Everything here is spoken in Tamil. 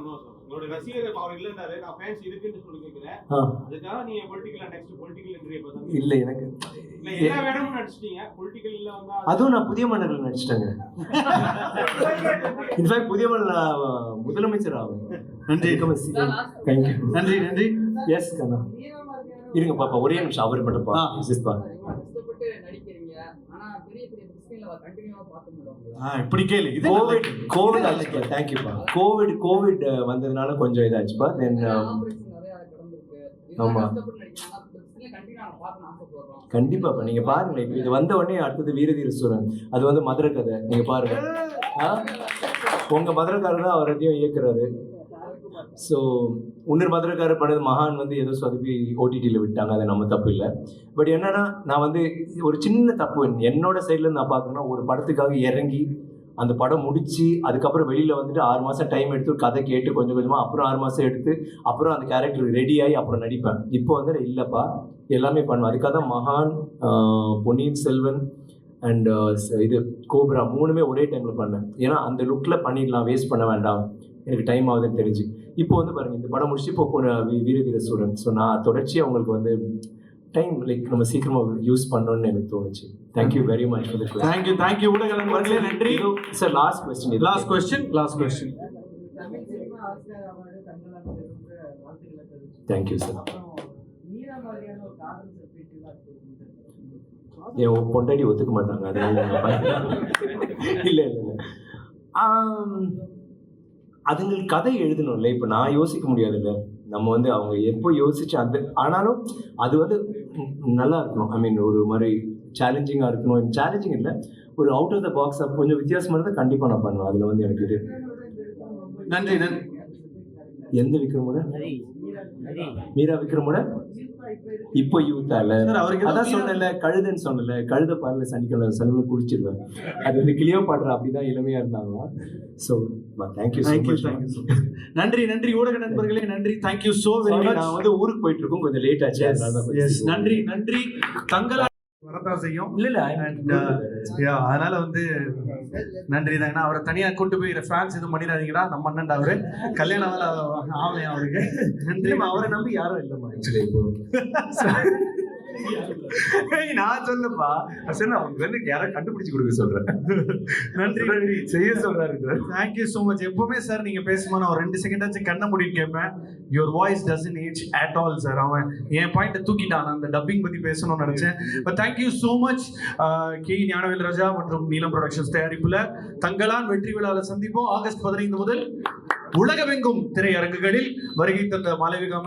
சந்தோஷம். உங்களோட ரசிகர் அவர் இல்லன்றாரு நான் ஃபேன்ஸ் இருக்குன்னு சொல்லி கேக்குறேன் ஆ. அதுக்காக நீங்க பொலிட்டிக்கல் நெக்ஸ்ட் பொலிட்டிக்கல் என்ட்ரி எப்ப இல்லை எனக்கு இல்ல எல்லா வேடமும் நடிச்சிட்டீங்க பொலிட்டிக்கல் இல்ல வந்தா அதுவும் நான் புதிய மன்னர்கள் நடிச்சிட்டேங்க இன்ஃபேக்ட் புதிய மன்னர் முதலமைச்சர் ஆகும் நன்றி. தேங்க்யூ நன்றி நன்றி. எஸ் கண்ணா. இருங்க பாப்பா ஒரே நிமிஷம் அவர் மட்டும் பா. இப்படி கேளு. இது கோவிட் கோவிட் ஆச்சுப்பா தேங்க்யூப்பா கோவிட் கோவிட் வந்ததுனால கொஞ்சம் இதாச்சுப்பா. தென் ஆபரேஷன் நிறைய கிடந்திருக்கு. ஆமா. இதெல்லாம் கஷ்டப்பட்டு நடிக்கிறாங்க. பிரச்சனை கண்டினியூ நான் பார்க்க ஆசைப்படுறோம். கண்டிப்பாப்பா நீங்க பாருங்களேன். இப்போ இது வந்த உடனே அடுத்தது வீரதீர சூரன் அது வந்து மதுரை கதை நீங்க பாருங்க. ஆ? உங்க மதுரைக்காரர் தான் அவர் அதையும் இயக்குறாரு. ஸோ உன்னர் மதுரைக்காரர் பண்ணது மகான் வந்து ஏதோ சொதப்பி ஓடிடியில் விட்டாங்க அது நம்ம தப்பு இல்லை. பட் என்னன்னா நான் வந்து ஒரு சின்ன தப்பு. என்னோட சைடில் நான் பார்க்கணும்னா ஒரு படத்துக்காக இறங்கி அந்த படம் முடிச்சு அதுக்கப்புறம் வெளியில் வந்துட்டு ஆறு மாதம் டைம் எடுத்து ஒரு கதை கேட்டு கொஞ்சம் கொஞ்சமாக அப்புறம் ஆறு மாதம் எடுத்து அப்புறம் அந்த கேரக்டர் ரெடி ஆகி அப்புறம் நடிப்பேன். இப்போ வந்து இல்லைப்பா. எல்லாமே பண்ணுவேன். அதுக்காக தான் மகான் பொன்னியின் செல்வன் அண்ட் இது கோப்ரா மூணுமே ஒரே டைமில் பண்ணேன். ஏன்னா அந்த லுக்கில் பண்ணிடலாம். வேஸ்ட் பண்ண வேண்டாம். எனக்கு டைம் ஆகுதுன்னு தெரிஞ்சு. இப்போ வந்து பாருங்க இந்த படம் முடிச்சு இப்போ கொ- வீ- வீரதீர சூரன். ஸோ நான் தொடர்ச்சியாக அவங்களுக்கு வந்து டைம் லைக் நம்ம சீக்கிரமாக யூஸ் பண்ணணும்னு எனக்கு தோணுச்சு. Thank you very much for the thank you thank you ஊடக நண்பர்களே நன்றி. Sir last question last question last question thank you sir என் பொண்டாட்டி ஒத்துக்க மாட்டாங்க. பண்ண- இல்ல இல்ல அதுங்களுக்கு கதை எழுதணும்ல. இப்போ நான் யோசிக்க முடியாதுல்ல. நம்ம வந்து அவங்க எப்போ யோசிச்சு அந்த ஆனாலும் அது வந்து நல்லா இருக்கணும். ஐ மீன் ஒரு மாதிரி சேலஞ்சிங்காக இருக்கணும். சேலஞ்சிங் இல்லை. ஒரு அவுட் ஆஃப் த பாக்ஸ் கொஞ்சம் வித்தியாசமாக இருந்தால் கண்டிப்பாக நான் பண்ணுவேன். அதில் வந்து எனக்கு இது நன்றி நன்றி. எந்த விக்ரமோட? மீரா விக்ரமோட இப்போ யூத்தா இல்ல. சார் அவருக்கு ஏதோ அதான் சொன்னல கழுதைன்னு சொன்னல கழுத பால்ல சனிக்கிழமை செலவு குடிச்சிருவேன். அது வந்து கிளியோ பாடுற அப்படிதான் இளமையா இருந்தாங்க ஸோ தேங்க்யூ தேங்க்யூ தேங்க்யூ நன்றி நன்றி ஊடக நண்பர்களே நன்றி. தேங்க்யூ சோ வெரி மச் நான் வந்து ஊருக்கு போயிட்டு இருக்கோம். கொஞ்சம் லேட் ஆச்சு. நன்றி நன்றி. தங்களா வரதான் செய்யும். இல்ல இல்ல uh, அதனால வந்து நன்றி தான் ஏன்னா அவரை தனியா கூட்டு போய் ஃபிரான்ஸ் எதுவும் பண்ணிடாதீங்கடா. நம்ம அண்ணன்டா அவரு. கல்யாணம் ஆகலையா அவருக்கு. நன்றி. அவரை நம்பி யாரும் இல்லம்மா ஆக்சுவலி இப்போ. நான் சொல்லப்பா. சரி உங்களுக்கு வந்து யாரோ கண்டுபிடிச்சு கொடுக்க சொல்றேன். நன்றி செய்ய சொல்றாரு தேங்க்யூ ஸோ மச் எப்பவுமே சார் நீங்க பேசும்போது நான் ஒரு ரெண்டு செகண்ட் ஆச்சு கண்ணை மூடிட்டு கேட்பேன். Your voice doesn't age at all sir அவன் என் பாயிண்ட்டை தூக்கிட்டான். அந்த டப்பிங் பத்தி பேசணும்னு நினைச்சேன். But thank you so much K Gnanavel Raja மற்றும் நீலம் ப்ரொடக்ஷன்ஸ் தயாரிப்புல தங்களான் வெற்றி விழாவில் சந்திப்போம். ஆகஸ்ட் பதினைந்து முதல் உலகமெங்கும் திரையரங்குகளில் வருகை தந்த மாளவிகா